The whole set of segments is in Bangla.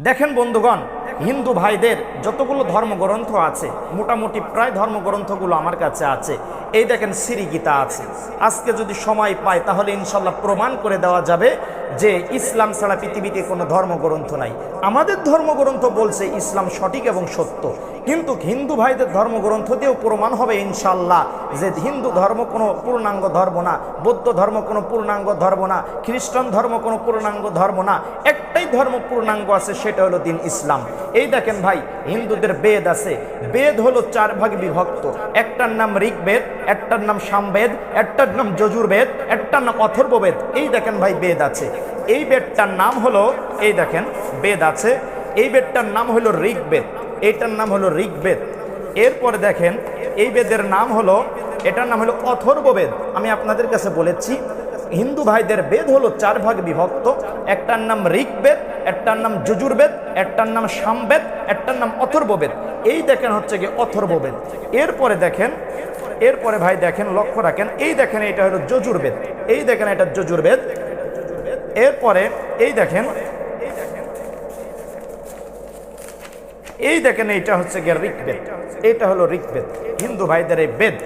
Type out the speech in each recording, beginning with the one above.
দেখেন বন্ধুগণ হিন্দু ভাইদের যতগুলো ধর্মগ্রন্থ আছে মোটামুটি প্রায় ধর্মগ্রন্থগুলো আমার কাছে আছে। এই দেখেন সিরি গীতা আছে। আজকে যদি সময় পায়, তাহলে ইনশাল্লাহ প্রমাণ করে দেওয়া যাবে যে ইসলাম ছাড়া পৃথিবীতে কোনো ধর্মগ্রন্থ নাই। আমাদের ধর্মগ্রন্থ বলছে ইসলাম সঠিক এবং সত্য। কিন্তু হিন্দু ভাইদের ধর্মগ্রন্থ দিয়েও প্রমাণ হবে ইনশাল্লাহ যে হিন্দু ধর্ম কোনো পূর্ণাঙ্গ ধর্ম না, বৌদ্ধ ধর্ম কোনো পূর্ণাঙ্গ ধর্ম না, খ্রিস্টান ধর্ম কোনো পূর্ণাঙ্গ ধর্ম না, একটাই ধর্ম পূর্ণাঙ্গ আছে, সেটা হলো দিন ইসলাম। এই দেখেন ভাই, হিন্দুদের বেদ আছে। বেদ হলো চার ভাগে বিভক্ত। একটার নাম ঋগ্বেদ একটার নাম সামবেদ, একটার নাম যজুর্বেদ, একটার নাম অথর্ববেদ। এই দেখেন ভাই, বেদ আছে। এই বেদটার নাম হলো, এই দেখেন, বেদ আছে। এই বেদটার নাম হলো ঋগ্বেদ। এইটার নাম হলো ঋগ্বেদ। এরপরে দেখেন, এই বেদের নাম হলো, এটার নাম হলো অথর্ববেদ। আমি আপনাদের কাছে বলেছি, হিন্দু ভাইদের বেদ হলো চার ভাগ বিভক্ত। একটার নাম ঋগ্বেদ, একটার নাম যজুর্বেদ, একটার নাম সামবেদ, একটার নাম অথর্ববেদ। এই দেখেন হচ্ছে কি অথর্ববেদ। এরপরে দেখেন এরপরে ভাই দেখেন, লক্ষ্য রাখেন, এই দেখেন এটা হলো যজুর্বেদ এই দেখেন এটা যজুর্বেদ এরপরে এই দেখেন এই দেখেন এটা হচ্ছে গিয়ে ঋকবেদ এটা হলো ঋকবেদ হিন্দু ভাইদের এই বেদ।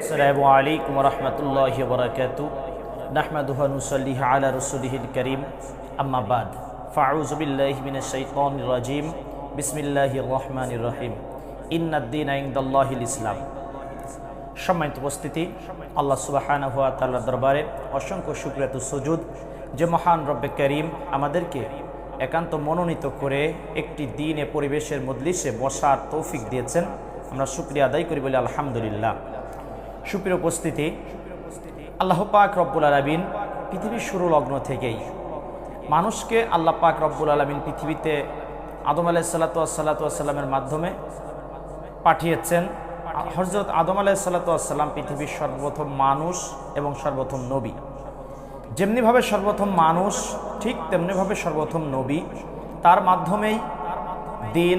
আসসালামু আলাইকুম রহমতুল্লাহ বরাকাতু। নাহমাদুহা নুসাল্লিহ আলা রসুলিহিল করিম। আম্মাবাদ ফাউজ বিল্লাহ মিন শাইতানির রাজিম। বিসমিল্লাহির রহমানির রহিম। ইন্নাদ্দিন ইনদাল্লাহিল ইসলাম। সম্মানিত উপস্থিতি, আল্লাহ সুবাহানা হুয়া তাল্লাহ দরবারে অসংখ্য সুক্রিয়াত সুজুদ যে মহান রব্বে করিম আমাদেরকে একান্ত মনোনীত করে একটি দিনে, পরিবেশের মজলিসে বসার তৌফিক দিয়েছেন। আমরা শুক্রিয়া আদায় করি বলে আলহামদুলিল্লাহ। সুপ্রিয় উপস্থিতি, আল্লাহ পাক রব্বুল আলমিন পৃথিবীর শুরু লগ্ন থেকেই মানুষকে আল্লাহ পাক রব্বুল আলমিন পৃথিবীতে আদম আলাহ সাল্লা সাল্লা সাল্লামের মাধ্যমে পাঠিয়েছেন। হজরত আদম আলাহ সাল্লাতাম পৃথিবীর সর্বপ্রথম মানুষ এবং সর্বপ্রথম নবী। যেমনিভাবে সর্বপ্রথম মানুষ, ঠিক তেমনিভাবে সর্বপ্রথম নবী। তার মাধ্যমেই দিন,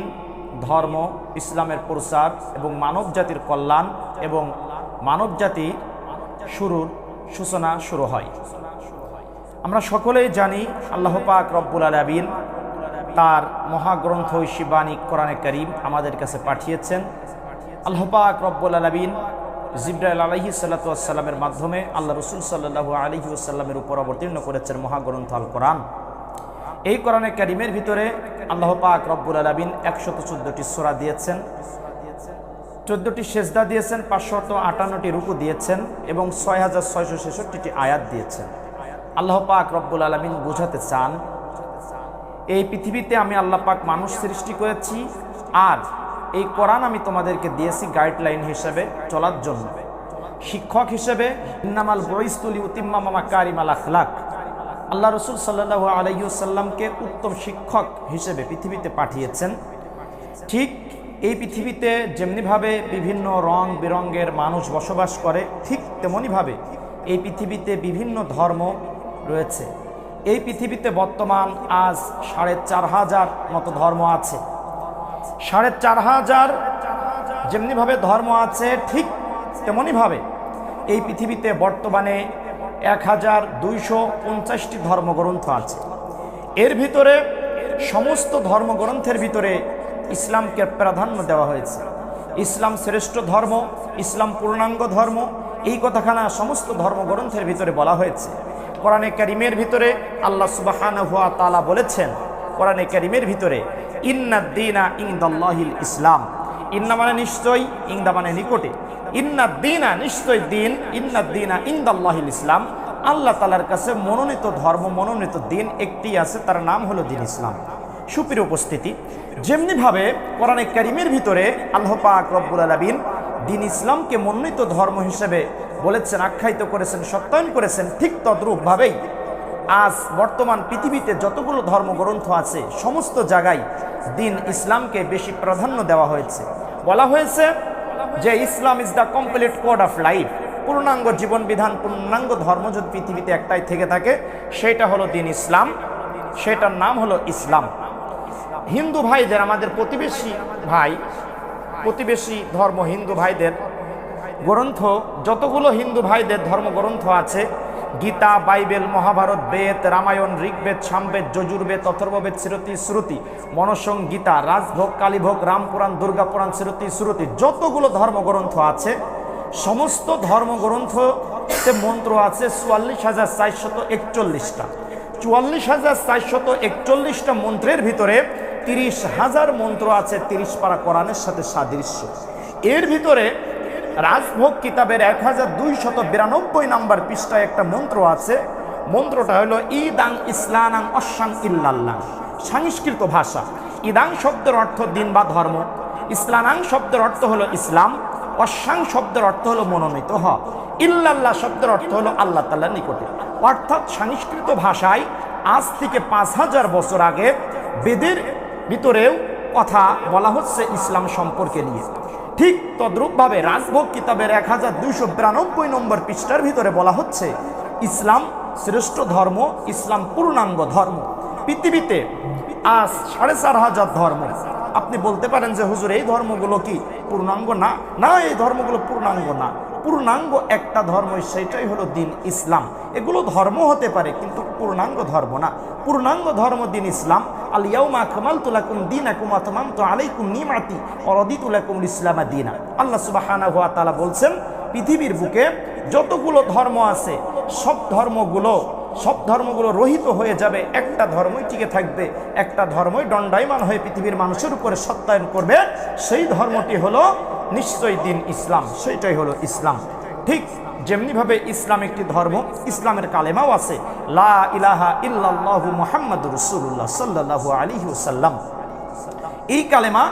ধর্ম, ইসলামের প্রসার এবং মানব জাতির কল্যাণ এবং মানব জাতি শুরুর সূচনা শুরু হয়। আমরা সকলেই জানি আল্লাহ পাক রব্বুল আলবিন তার মহাগ্রন্থ শিবানী কোরআনে করিম আমাদের কাছে পাঠিয়েছেন। আল্লাহ পাক রব্বুল আলবিন জিব্রাইল আলহি সাল্লাতামের মাধ্যমে আল্লাহ রসুল সাল্লাহু আলহি আসাল্লামের উপর অবতীর্ণ করেছেন মহাগ্রন্থ আল কোরআন এই কোরআনে কারিমের ভিতরে আল্লাহ পাক রব্বুল আলবিন একশত চোদ্দটি সোরা দিয়েছেন, চোদ্দটি সেজদা দিয়েছেন, পাঁচশত আটান্নটি রুকু দিয়েছেন এবং ছয় হাজার ছয়শো ছেষট্টিটি আয়াত দিয়েছেন। আল্লাহ পাক রব্বুল আলমিন বোঝাতে চান, এই পৃথিবীতে আমি আল্লাহ পাক মানুষ সৃষ্টি করেছি, আর এই কোরআন আমি তোমাদেরকে দিয়েছি গাইডলাইন হিসেবে চলার জন্য। শিক্ষক হিসেবে ইন্নামাল বইস্তুলি উতিম্মা মামা কারিমাল আখলাক। আল্লাহ রসুল সাল্লাহ আলাইসাল্লামকে উত্তম শিক্ষক হিসেবে পৃথিবীতে পাঠিয়েছেন। ঠিক এই পৃথিবীতে যেমনিভাবে বিভিন্ন রং বেরঙ্গের মানুষ বসবাস করে, ঠিক তেমনইভাবে এই পৃথিবীতে বিভিন্ন ধর্ম রয়েছে। এই পৃথিবীতে বর্তমান আজ সাড়ে চার হাজার মতো ধর্ম আছে। সাড়ে চার হাজার যেমনিভাবে ধর্ম আছে, ঠিক তেমনইভাবে এই পৃথিবীতে বর্তমানে এক হাজার দুইশো পঞ্চাশটি ধর্মগ্রন্থ আছে। এর ভিতরে সমস্ত ধর্মগ্রন্থের ভিতরে ইসলামকে প্রাধান্য দেওয়া হয়েছে। ইসলাম শ্রেষ্ঠ ধর্ম, ইসলাম পূর্ণাঙ্গ ধর্ম, এই কথাখানা সমস্ত ধর্মগ্রন্থের ভিতরে বলা হয়েছে। কোরআনে কারিমের ভিতরে আল্লাহ সুবাহান হুয়া তালা বলেছেন, কোরআনে কারিমের ভিতরে ইন্নাদ্দিনা ইংদাল্লাহিল ইসলাম। ইন্না মানে নিশ্চয়ই, ইংদা মানে নিকটে। ইন্না দিনা নিশ্চয় দিন ইন্নাদ্দিনা ইংদাল্লাহিল ইসলাম। আল্লাহ তালার কাছে মনোনীত ধর্ম, মনোনীত দিন একটি আছে, তার নাম হলো দিন ইসলাম। সুপ্রিয় উপস্থিতি, যেমনিভাবে কোরআনে কারিমের ভিতরে আল্লাহ পাক রব্বুল আলবিন দিন ইসলামকে মনোনীত ধর্ম হিসেবে বলেছেন, আখ্যায়িত করেছেন, সত্যায়ন করেছেন, ঠিক তদ্রূপভাবেই আজ বর্তমান পৃথিবীতে যতগুলো ধর্মগ্রন্থ আছে, সমস্ত জায়গায় দিন ইসলামকে বেশি প্রাধান্য দেওয়া হয়েছে। বলা হয়েছে যে, Islam is the complete code of life পূর্ণাঙ্গ জীবন বিধান, পূর্ণাঙ্গ ধর্ম যদি পৃথিবীতে একটাই থেকে থাকে, সেটা হলো দিন ইসলাম। সেটার নাম হলো ইসলাম। হিন্দু ভাইদের, আমাদের প্রতিবেশী ভাই, প্রতিবেশী ধর্ম হিন্দু ভাইদের গ্রন্থ, যতগুলো হিন্দু ভাইদের ধর্মগ্রন্থ আছে গীতা, বাইবেল, মহাভারত বেদ, রামায়ণ, ঋগ্বেদ, সামবেদ, যজুর্বেদ, অথর্ববেদ, শ্রুতি শ্রুতি মনসং গীতা, রাজভোগ, কালীভোগ রামপুরাণ দুর্গাপুরাণ শ্রুতি শ্রুতি, যতগুলো ধর্মগ্রন্থ আছে, সমস্ত ধর্মগ্রন্থতে মন্ত্র আছে চুয়াল্লিশ হাজার চারশত একচল্লিশটা। চুয়াল্লিশ হাজার চারশত একচল্লিশটা মন্ত্রের ভিতরে তিরিশ হাজার মন্ত্র আছে তিরিশ পারা কোরআনের সাথে সাদৃশ্য। এর ভিতরে রাজভোগ কিতাবের এক হাজার দুইশত বিরানব্বই নাম্বার পৃষ্ঠায় একটা মন্ত্র আছে। মন্ত্রটা হলো, ইদাং ইসলানাং অসাং ইল্লাল্লাহ। সংস্কৃত ভাষা। ইদাং শব্দের অর্থ দিন বা ধর্ম। ইসলানাং শব্দের অর্থ হলো ইসলাম। অসাং শব্দের অর্থ হলো মনোনীত হ ইল্লাল্লাহ শব্দের অর্থ হলো আল্লাহ তাল্লাহ নিকটে। অর্থাৎ সংস্কৃত ভাষায় আজ থেকে পাঁচ হাজার বছর আগে বেদের ভিতরেও কথা বলা হচ্ছে ইসলাম সম্পর্কে নিয়ে। ঠিক তদ্রূপভাবে রাজভোগ কিতাবের এক হাজার দুইশো বিরানব্বই নম্বর পৃষ্ঠার ভিতরে বলা হচ্ছে, ইসলাম শ্রেষ্ঠ ধর্ম, ইসলাম পূর্ণাঙ্গ ধর্ম। পৃথিবীতে আজ সাড়ে চার হাজার ধর্ম। আপনি বলতে পারেন যে, হুজুর, এই ধর্মগুলো কি পূর্ণাঙ্গ না? না, এই ধর্মগুলো পূর্ণাঙ্গ না। পূর্ণাঙ্গ একটা ধর্ম, সেটাই হলো দিন ইসলাম। এগুলো ধর্ম হতে পারে, কিন্তু পূর্ণাঙ্গ ধর্ম না। পূর্ণাঙ্গ ধর্ম, দিন ইসলাম। আলিয়াউমা কামাল তুলাকুম দিন আকুম আতমাম তো আলাইকুম নিমাতি অরদি তুলাকুম ইসলামা দিনা। আল্লাহ সুবাহানা হুয়া তালা বলছেন, পৃথিবীর বুকে যতগুলো ধর্ম আছে, সব ধর্মগুলো সব ধর্মগুলো রহিত হয়ে যাবে, একটা ধর্মই টিকে থাকবে, একটা ধর্মই দণ্ডায়মান হয়ে পৃথিবীর মানুষের উপরে সত্যায়ন করবে, সেই ধর্মটি হলো নিশ্চয় দিন ইসলাম, সেইটাই হলো ইসলাম। ঠিক যেমনিভাবে ইসলাম একটি ধর্ম, ইসলামের কালেমাও আছে, লা ইলাহা ইল্লাল্লাহু মুহাম্মাদুর রাসূলুল্লাহ সাল্লাল্লাহু আলাইহি ওয়াসাল্লাম। এই কালেমা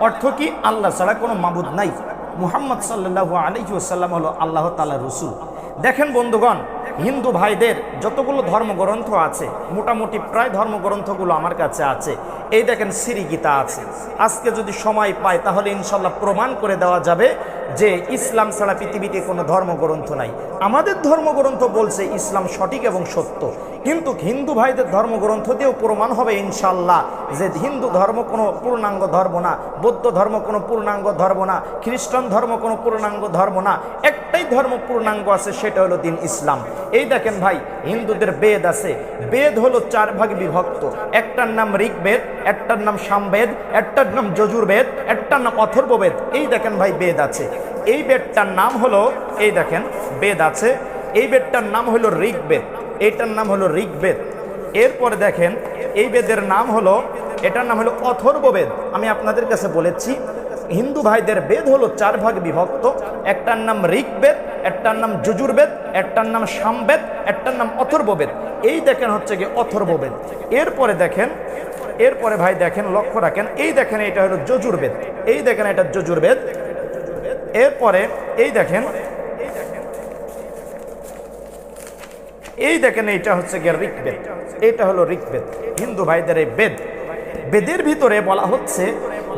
অর্থ কি? আল্লাহ ছাড়া কোনো মাবুদ নাই। মুহাম্মদ সাল্লাল্লাহু আলাইহি ওয়াসাল্লাম হলো আল্লাহ তাআলা রসুল। দেখেন বন্ধুগণ হিন্দু ভাইদের যতগুলো ধর্মগ্রন্থ আছে, মোটামুটি প্রায় ধর্মগ্রন্থগুলো আমার কাছে আছে। এই দেখেন সিরি গীতা আছে। আজকে যদি সময় পায় তাহলে ইনশাল্লাহ প্রমাণ করে দেওয়া যাবে যে ইসলাম ছাড়া পৃথিবীতে কোনো ধর্মগ্রন্থ নাই। আমাদের ধর্মগ্রন্থ বলছে ইসলাম সঠিক এবং সত্য। কিন্তু হিন্দু ভাইদের ধর্মগ্রন্থ দিয়েও প্রমাণ হবে ইনশাল্লাহ যে হিন্দু ধর্ম কোনো পূর্ণাঙ্গ ধর্ম না, বৌদ্ধ ধর্ম কোনো পূর্ণাঙ্গ ধর্ম না, খ্রিস্টান ধর্ম কোনো পূর্ণাঙ্গ ধর্ম না। একটাই ধর্ম পূর্ণাঙ্গ আছে, সেটা হলো দিন ইসলাম। এই দেখেন ভাই, হিন্দুদের বেদ আছে। বেদ হলো চার ভাগে বিভক্ত। একটার নাম ঋগ্বেদ, একটার নাম সামবেদ, একটার নাম যজুর্বেদ, একটার নাম অথর্ববেদ। এই দেখেন ভাই, বেদ আছে। এই বেদটার নাম হলো, এই দেখেন, বেদ আছে। এই বেদটার নাম হলো ঋগ্বেদ। এইটার নাম হলো ঋগ্বেদ। এরপরে দেখেন, এই বেদের নাম হলো, এটার নাম হলো অথর্ববেদ। আমি আপনাদের কাছে বলেছি হিন্দু ভাইদের বেদ হলো চার ভাগ বিভক্ত। একটার নাম ঋগ্বেদ, একটার নাম যজুর্বেদ, একটার নাম সামবেদ, একটার নাম অথর্ববেদ। এই দেখেন হচ্ছে গিয়ে অথর্ববেদ। এরপরে দেখেন, এরপরে ভাই দেখেন, লক্ষ্য রাখেন, এই দেখেন এটা হলো যজুর্বেদ, এই দেখেন এটা যজুর্বেদ। এরপরে এই দেখেন এই দেখেন এইটা হচ্ছে গিয়ে ঋগ্বেদ এটা হলো ঋগ্বেদ, হিন্দু ভাইদের এই বেদ। বেদের ভিতরে বলা হচ্ছে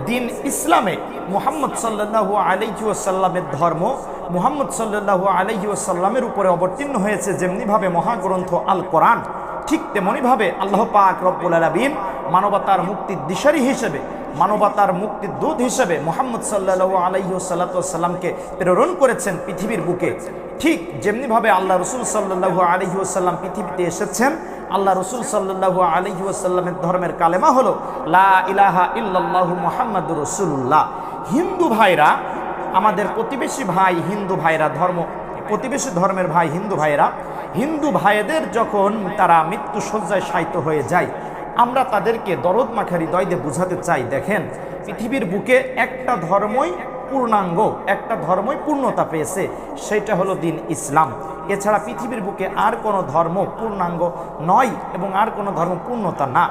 দিন ইসলামে মুহাম্মদ সাল্লাল্লাহু আলাইহি ওয়াসাল্লামের ধর্ম মুহাম্মদ সাল্লাল্লাহু আলাইহি ওয়াসাল্লামের উপরে অবতীর্ণ হয়েছে যেমনিভাবে মহাগ্রন্থ আল কোরআন ঠিক তেমনিভাবে আল্লাহ পাক রব্বুল আলামিন মানবতার মুক্তির দিশারি হিসেবে, মানবতার মুক্তির দূত হিসেবে মোহাম্মদ সাল্লাহ আলাইহি সাল্লাতামকে প্রেরণ করেছেন পৃথিবীর বুকে। ঠিক যেমনিভাবে আল্লাহ রসুল সাল্লাহু আলহি আসাল্লাম পৃথিবীতে এসেছেন আল্লাহ রসুল সাল্লাহু আলহি আসাল্লামের ধর্মের কালেমা হলো, লা ইলাহা ইল্লাল্লাহু মোহাম্মদ রসুল্লাহ হিন্দু ভাইরা, আমাদের প্রতিবেশী ভাই হিন্দু ভাইরা ধর্ম, প্রতিবেশী ধর্মের ভাই হিন্দু ভাইরা, হিন্দু ভাইদের যখন তারা মৃত্যু শয্যায় শায়িত হয়ে যায়, আমরা তাদেরকে দরদ মাখা হৃদয় দিয়ে বুঝাতে চাই, দেখেন, পৃথিবীর বুকে একটা ধর্মই পূর্ণাঙ্গ একটা ধর্মই পূর্ণতা পেয়েছে, সেটা হলো দিন ইসলাম। এছাড়া পৃথিবীর বুকে আর কোনো ধর্ম পূর্ণাঙ্গ নয় এবং আর কোনো ধর্ম পূর্ণতা না।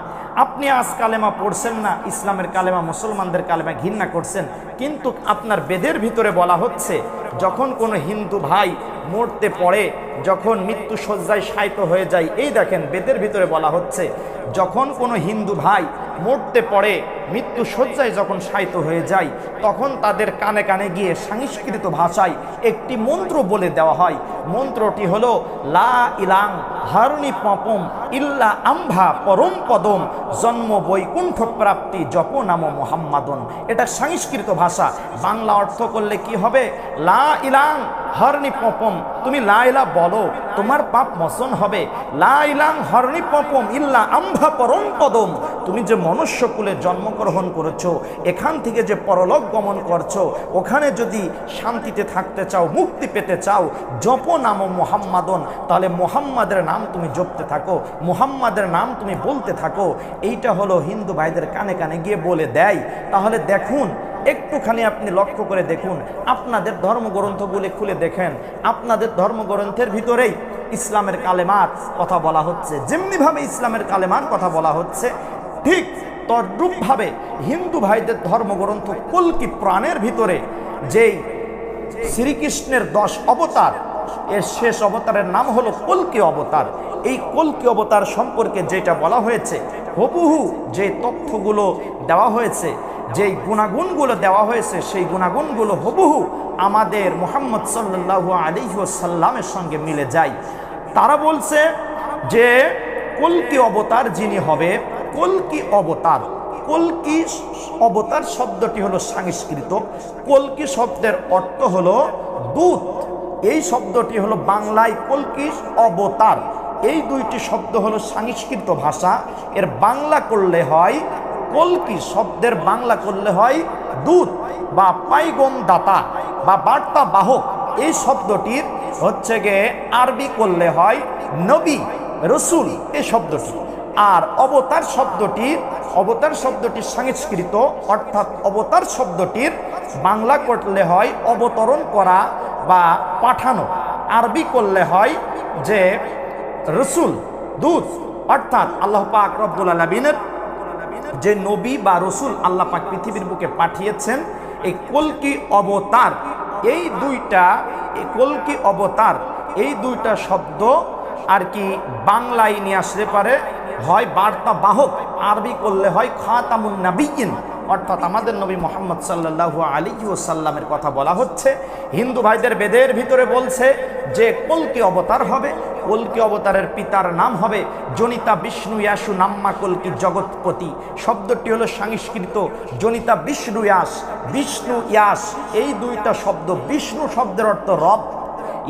আপনি আজ কালেমা পড়ছেন না, ইসলামের কালেমা, মুসলমানদের কালেমা ঘৃণা করছেন, কিন্তু আপনার বেদের ভিতরে বলা হচ্ছে, যখন কোনো হিন্দু ভাই মরতে পড়ে, যখন মৃত্যু শয্যায় শায়িত হয়ে যায়। এই দেখেন, বেদের ভিতরে বলা হচ্ছে, যখন কোনো হিন্দু ভাই মরতে পড়ে, মৃত্যু শয্যায় যখন শায়িত হয়ে যায়, তখন তাদের কানে কানে গিয়ে সংস্কৃত ভাষায় একটি মন্ত্র বলে দেওয়া হয়। মন্ত্রটি হল, লা ইলাং হারুনি পপম ইল্লা আম্ভা পরম পদম জন্ম বৈকুণ্ঠ প্রাপ্তি জপ নাম মোহাম্মাদন। এটা সংস্কৃত ভাষা। বাংলা অর্থ করলে কি হবে? লা ইলাং হরনি পপম, তুমি লাইলা বলো, তোমার পাপ মসন হবে। লাইলাং হরনি পপম, ইল্লা আম্ভা পরম পদম। তুমি যে মনুষ্যকুলে জন্মগ্রহণ করেছ, এখান থেকে যে পরলোক গমন করছ, ওখানে যদি শান্তিতে থাকতে চাও, মুক্তি পেতে চাও, জপ নাম মোহাম্মাদন। তাহলে মোহাম্মদের নাম তুমি জপতে থাকো, মোহাম্মদের নাম তুমি বলতে থাকো। এইটা হলো হিন্দু ভাইদের কানে কানে গিয়ে বলে দেয়। তাহলে দেখুন একটুখানি আপনি লক্ষ্য করে দেখুন, আপনাদের ধর্মগ্রন্থগুলি খুলে দেখেন, আপনাদের ধর্মগ্রন্থের ভিতরেই ইসলামের কালেমার কথা বলা হচ্ছে, যেমনিভাবে ইসলামের কালেমার কথা বলা হচ্ছে, ঠিক তদ্রূপভাবে হিন্দু ভাইদের ধর্মগ্রন্থ কল্কি প্রাণের ভিতরে যেই শ্রীকৃষ্ণের দশ অবতার, এর শেষ অবতারের নাম হলো কল্কি অবতার। এই কল্কি অবতার সম্পর্কে যেটা বলা হয়েছে, হুবহু যে তথ্যগুলো দেওয়া হয়েছে যেই গুণাগুণগুলো দেওয়া হয়েছে, সেই গুণাগুণগুলো হুবহু আমাদের মোহাম্মদ সাল্লাহ আলিহাসাল্লামের সঙ্গে মিলে যায়। তারা বলছে যে কল্কি অবতার যিনি হবে? কল্কি অবতার? কল্কি অবতার শব্দটি হলো সংস্কৃত। কল্কি শব্দের অর্থ হলো দূত। এই শব্দটি হলো বাংলায় কল্কি অবতার। এই দুইটি শব্দ হলো সংস্কৃত ভাষা। এর বাংলা করলে হয় কল্কি শব্দের বাংলা করলে হয় দূত বা পাইগম দাতা বা বার্তা বাহক এই শব্দটির হচ্ছে গিয়ে আরবি করলে হয় নবী, রসুল। এই শব্দটি। আর অবতার শব্দটির অবতার শব্দটির সংস্কৃত, অর্থাৎ অবতার শব্দটির বাংলা করলে হয় অবতরণ করা বা পাঠানো। আরবি করলে হয় যে রসুল, দূত, অর্থাৎ আল্লাহ পাক রব্বুল আলমিনের যে নবী বা রসুল আল্লাহ পাক পৃথিবীর বুকে পাঠিয়েছেন, এই কলকি অবতার, এই দুইটা কলকি অবতার, এই দুইটা শব্দ আর কি বাংলায় নিয়ে আসতে পারে, হয় বার্তা বাহক আরবি করলে হয় খাতামুন নাবিয়িন অর্থাৎ আমাদের নবী মোহাম্মদ সাল্লাহ আলী সাল্লামের কথা বলা হচ্ছে। হিন্দু ভাইদের বেদের ভিতরে বলছে যে কলকি অবতার হবে কলকি অবতারের পিতার নাম হবে জনিতা বিষ্ণু ইয়াসু নাম্মা কলকি জগৎপতি। শব্দটি হলো সংস্কৃত জনিতা বিষ্ণু ইয়াস বিষ্ণু ইয়াস। এই দুইটা শব্দ বিষ্ণু শব্দের অর্থ রব,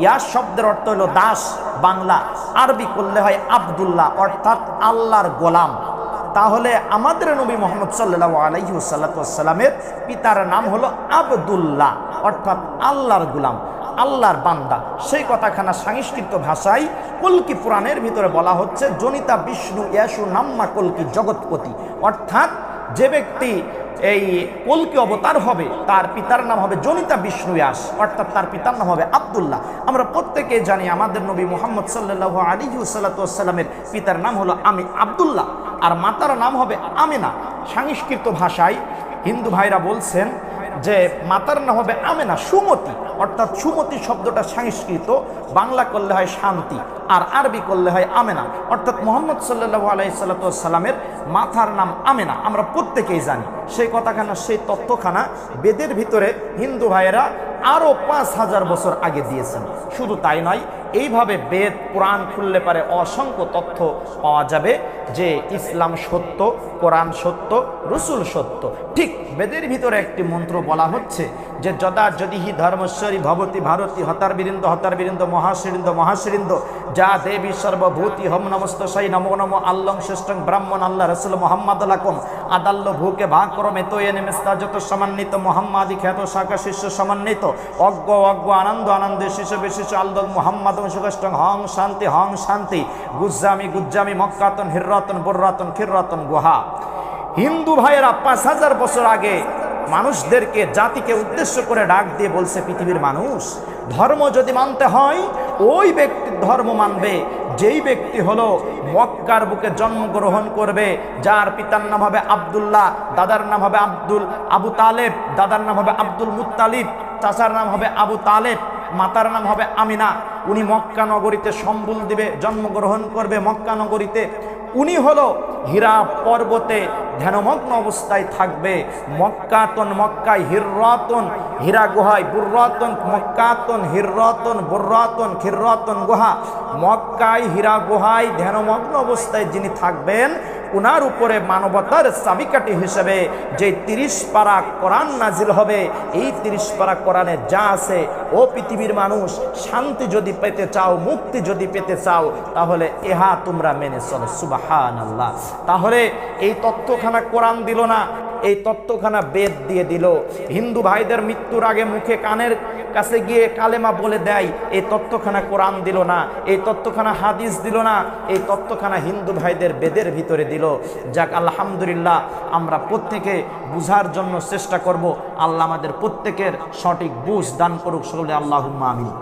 ইয়াস শব্দের অর্থ হলো দাস, বাংলা। আরবি করলে হয় আবদুল্লাহ, অর্থাৎ আল্লাহর গোলাম। তাহলে আমাদের নবী মোহাম্মদ সাল্লাহ আলহি সাল্লাতামের পিতার নাম হলো আবদুল্লাহ, অর্থাৎ আল্লাহর গুলাম। আল্লাহর বান্দা। সেই কথাখানা সংস্কৃত ভাষায় কলকি পুরাণের ভিতরে বলা হচ্ছে, জনিতা বিষ্ণু ইয়াসু নাম্মা কলকি জগৎপতি। অর্থাৎ যে ব্যক্তি এই কলকি অবতার হবে, তার পিতার নাম হবে জনিতা বিষ্ণু ইয়াস, অর্থাৎ তার পিতার নাম হবে আবদুল্লাহ। আমরা প্রত্যেকে জানি আমাদের নবী মোহাম্মদ সাল্লাহ আলী পিতার নাম হলো আমি আবদুল্লাহ, আর মাতার নাম হবে আমেনা। সংস্কৃত ভাষায় হিন্দু ভাইরা বলছেন যে, মাতার নাম হবে আমেনা, সুমতি। অর্থাৎ সুমতি শব্দটা সংস্কৃত, বাংলা করলে হয় শান্তি, আর আরবি করলে হয় আমেনা। অর্থাৎ মোহাম্মদ সাল্লু আলাইসাল্লামের মাথার নাম আমেনা, আমরা প্রত্যেকেই জানি। সেই কথাখানা, সেই তথ্যখানা বেদের ভিতরে হিন্দু ভাইয়েরা আরও পাঁচ হাজার বছর আগে দিয়েছেন। শুধু তাই নয় এইভাবে বেদ, কোরআন খুললে পারে অসংখ্য তথ্য পাওয়া যাবে যে ইসলাম সত্য, কোরআন সত্য, রসুল সত্য। ঠিক বেদের ভিতরে একটি মন্ত্র বলা হচ্ছে যে, যদা যদি হি ধর্মেশ্বরী ভবতী ভারতী হতার বীরিন্দ হতার বীরিন্দ মহাশৃন্দ মহাশৃন্দ যা দেবী সর্বভূতি, হম নমস্ত সাই নমো নম, আল্লং শ্রেষ্ঠং ব্রাহ্মণ আল্লাহ রসুল মোহাম্মদ আলাকম আদাল্য ভূকে ভাগ করমে তো এনে মেস্তা যত সমন্বিত, মোহাম্মাদি খ্যাত শাখা শিষ্য সমন্বিত, অজ্ঞ অজ্ঞ আনন্দ আনন্দে শিশু বিশিষ আলদক মোহাম্মদ সুগষ্টং হং শান্তি হং শান্তি। গুজ্জামি গুজ্জামি, মক্কাতন, হিররতন, বর্রাতন, খিররতন, গুহা। হিন্দু ভাইয়েরা পাঁচ হাজার বছর আগে মানুষদেরকে, জাতিকে উদ্দেশ্য করে ডাক দিয়ে বলছে পৃথিবীর মানুষ, ধর্ম যদি মানতে হয়, ওই ব্যক্তির ধর্ম মানবে। যেই ব্যক্তি হলো মক্কার বুকে জন্মগ্রহণ করবে, যার পিতার নাম হবে আবদুল্লাহ, দাদার নাম হবে আব্দুল আবু তালেব, দাদার নাম হবে আব্দুল মুতালিব চাচার নাম হবে আবু তালেব মাতার নাম হবে আমিনা। উনি মক্কা নগরীতে সম্বুল দিবে, জন্মগ্রহণ করবে মক্কা নগরীতে। উনি হলো হীরা পর্বতে ধ্যানমগ্ন অবস্থায় থাকবে। মক্কাতন মক্কায় হিররতন হীরা গুহায় বুর্রতন, মক্কাতন হিররতন, বুর্রতন খিররতন গুহা। মক্কায় হীরা গুহায় ধ্যানমগ্ন অবস্থায় যিনি থাকবেন, উনার উপরে মানবতার চাবিকাঠি হিসেবে যে তিরিশ পারা কোরআন নাজিল হবে, এই তিরিশ পারা কোরআনে যা আছে, ও পৃথিবীর মানুষ, শান্তি যদি পেতে চাও, মুক্তি যদি পেতে চাও, তাহলে এহা তোমরা মেনে চলো সুবাহান আল্লাহ তাহলে এই তথ্যখানা কোরআন দিল না, এই তত্ত্বখানা বেদ দিয়ে দিল। হিন্দু ভাইদের মৃত্যুর আগে মুখে কানের কাছে গিয়ে কালেমা বলে দেয়, এই তত্ত্বখানা কোরআন দিল না, এই তত্ত্বখানা হাদিস দিল না, এই তত্ত্বখানা হিন্দু ভাইদের বেদের ভিতরে দিল। যাক, আলহামদুলিল্লাহ, আমরা প্রত্যেকে বুঝার জন্য চেষ্টা করব, আল্লাহ আমাদের প্রত্যেকের সঠিক বুঝ দান করুক, সকলে আল্লাহ আমিন।